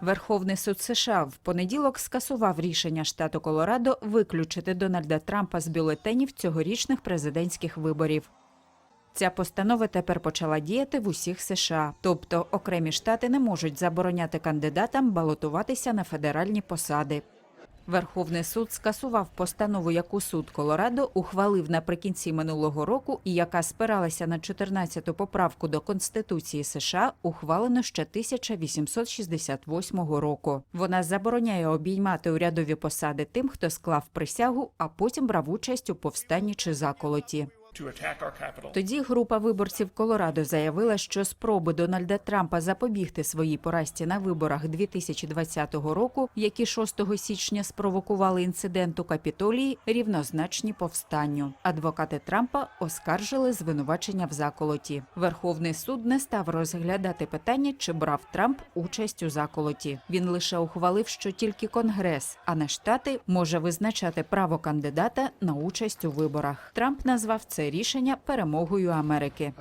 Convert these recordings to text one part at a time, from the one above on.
Верховний суд США в понеділок скасував рішення штату Колорадо виключити Дональда Трампа з бюлетенів цьогорічних президентських виборів. Ця постанова тепер почала діяти в усіх США, тобто окремі штати не можуть забороняти кандидатам балотуватися на федеральні посади. Верховний суд скасував постанову, яку суд Колорадо ухвалив наприкінці минулого року, і яка спиралася на 14-ту поправку до Конституції США, ухвалено ще 1868 року. Вона забороняє обіймати урядові посади тим, хто склав присягу, а потім брав участь у повстанні чи заколоті. Тоді група виборців Колорадо заявила, що спроби Дональда Трампа запобігти своїй поразці на виборах 2020 року, які 6 січня спровокували інцидент у Капітолії, рівнозначні повстанню. Адвокати Трампа оскаржили звинувачення в заколоті. Верховний суд не став розглядати питання, чи брав Трамп участь у заколоті. Він лише ухвалив, що тільки Конгрес, а не штати, може визначати право кандидата на участь у виборах. Трамп назвав це рішення перемогою Америки.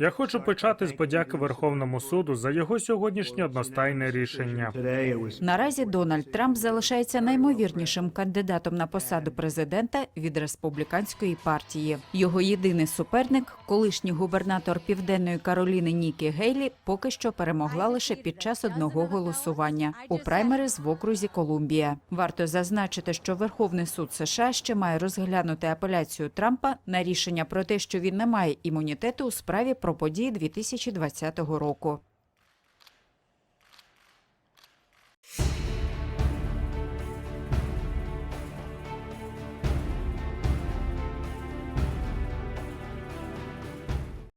Я хочу почати з подяки Верховному суду за його сьогоднішнє одностайне рішення. Наразі Дональд Трамп залишається наймовірнішим кандидатом на посаду президента від республіканської партії. Його єдиний суперник, колишній губернатор Південної Кароліни Нікі Гейлі, поки що перемогла лише під час одного голосування у праймерис в окрузі Колумбія. Варто зазначити, що Верховний суд США ще має розглянути апеляцію Трампа на рішення про те, що він не має імунітету у справі про події 2020 року.